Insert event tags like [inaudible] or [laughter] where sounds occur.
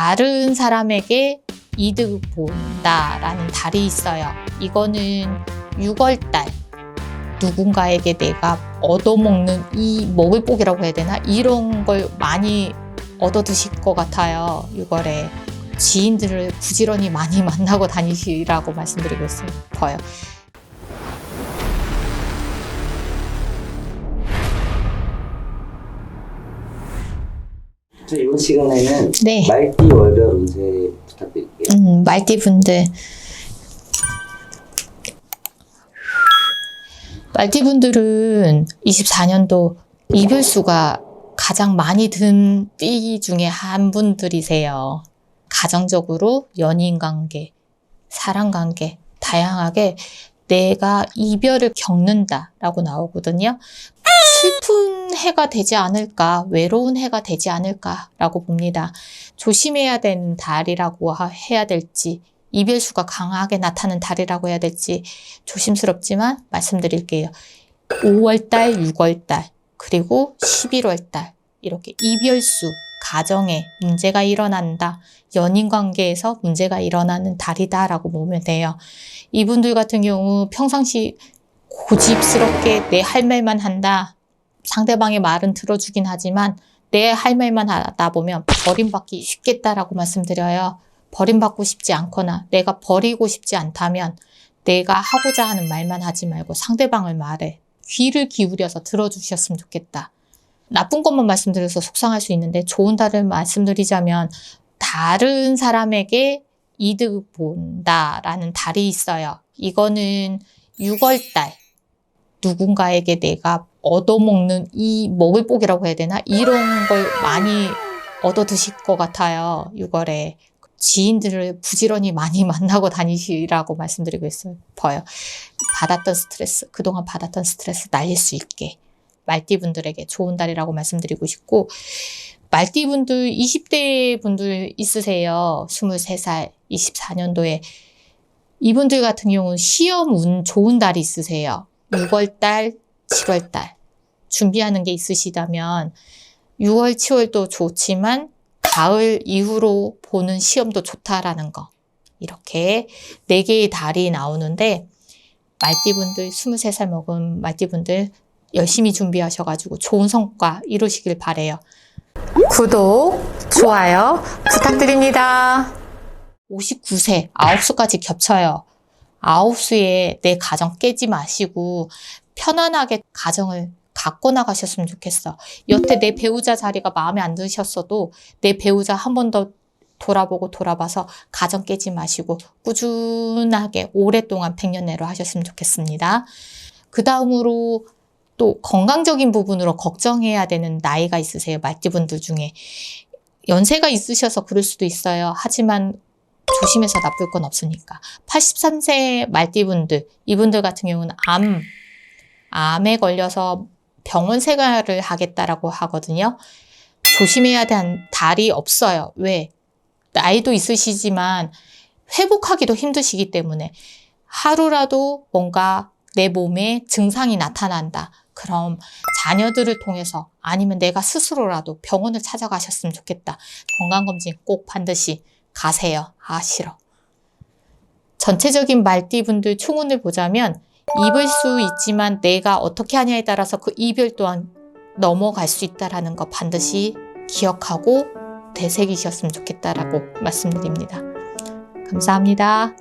다른 사람에게 이득 본다라는 달이 있어요. 이거는 6월달 누군가에게 내가 얻어먹는 이 먹을 복이라고 해야 되나 이런 걸 많이 얻어 드실 것 같아요. 6월에 지인들을 부지런히 많이 [laughs] 만나고 다니시라고 말씀드리고 싶어요. 이번 시간에는 네. 말띠 월별 운세 부탁드릴게요. 음, 말띠 분들. 말띠 분들은 24년도 이별 수가 가장 많이 든 띠 중에 한 분들이세요. 가정적으로 연인 관계, 사랑 관계, 다양하게 내가 이별을 겪는다라고 나오거든요. 슬픈 해가 되지 않을까, 외로운 해가 되지 않을까라고 봅니다. 조심해야 되는 달이라고 하- 해야 될지, 이별수가 강하게 나타나는 달이라고 해야 될지 조심스럽지만 말씀드릴게요. 5월달, 6월달, 그리고 11월달, 이렇게 이별수, 가정에 문제가 일어난다, 연인 관계에서 문제가 일어나는 달이다라고 보면 돼요. 이분들 같은 경우 평상시 고집스럽게 내 할 말만 한다. 상대방의 말은 들어주긴 하지만 내 할 말만 하다 보면 버림받기 쉽겠다라고 말씀드려요. 버림받고 싶지 않거나 내가 버리고 싶지 않다면 내가 하고자 하는 말만 하지 말고 상대방을 말해. 귀를 기울여서 들어주셨으면 좋겠다. 나쁜 것만 말씀드려서 속상할 수 있는데 좋은 달을 말씀드리자면 다른 사람에게 이득 본다라는 달이 있어요. 이거는 6월달 누군가에게 내가 얻어먹는 이 먹을 복이라고 해야 되나 이런 걸 많이 얻어 드실 것 같아요. 6월에 지인들을 부지런히 많이 [laughs] 만나고 다니시라고 말씀드리고 싶어요. 받았던 스트레스 그동안 받았던 스트레스 날릴 수 있게 말띠 분들에게 좋은 달이라고 말씀드리고 싶고 말띠 분들 20대 분들 있으세요. 23살 24년도에 이분들 같은 경우는 시험 운 좋은 달이 있으세요. 6월달, 7월 달 준비하는 게 있으시다면 6월, 7월도 좋지만 가을 이후로 보는 시험도 좋다라는 거. 이렇게 네 개의 달이 나오는데 말띠분들 23살 먹은 말띠분들 열심히 준비하셔가지고 좋은 성과 이루시길 바래요. 구독, 좋아요 부탁드립니다. 59세, 9수까지 겹쳐요. 9수에 내 가정 깨지 마시고 편안하게 가정을 갖고 나가셨으면 좋겠어. 여태 내 배우자 자리가 마음에 안 드셨어도 내 배우자 한 번 더 돌아보고 돌아봐서 가정 깨지 마시고 꾸준하게 오랫동안 백년내로 하셨으면 좋겠습니다. 그 다음으로 또 건강적인 부분으로 걱정해야 되는 나이가 있으세요. 말띠분들 중에. 연세가 있으셔서 그럴 수도 있어요. 하지만 조심해서 나쁠 건 없으니까. 83세 말띠분들, 이분들 같은 경우는 암, 암에 걸려서 병원 생활을 하겠다라고 하거든요. 조심해야 되는 달이 없어요. 왜? 나이도 있으시지만 회복하기도 힘드시기 때문에 하루라도 뭔가 내 몸에 증상이 나타난다. 그럼 자녀들을 통해서 아니면 내가 스스로라도 병원을 찾아가셨으면 좋겠다. 건강검진 꼭 반드시 가세요. 아, 싫어. 전체적인 말띠분들 총운을 보자면 입을 수 있지만 내가 어떻게 하냐에 따라서 그 이별 또한 넘어갈 수 있다라는 거 반드시 기억하고 되새기셨으면 좋겠다라고 말씀드립니다. 감사합니다.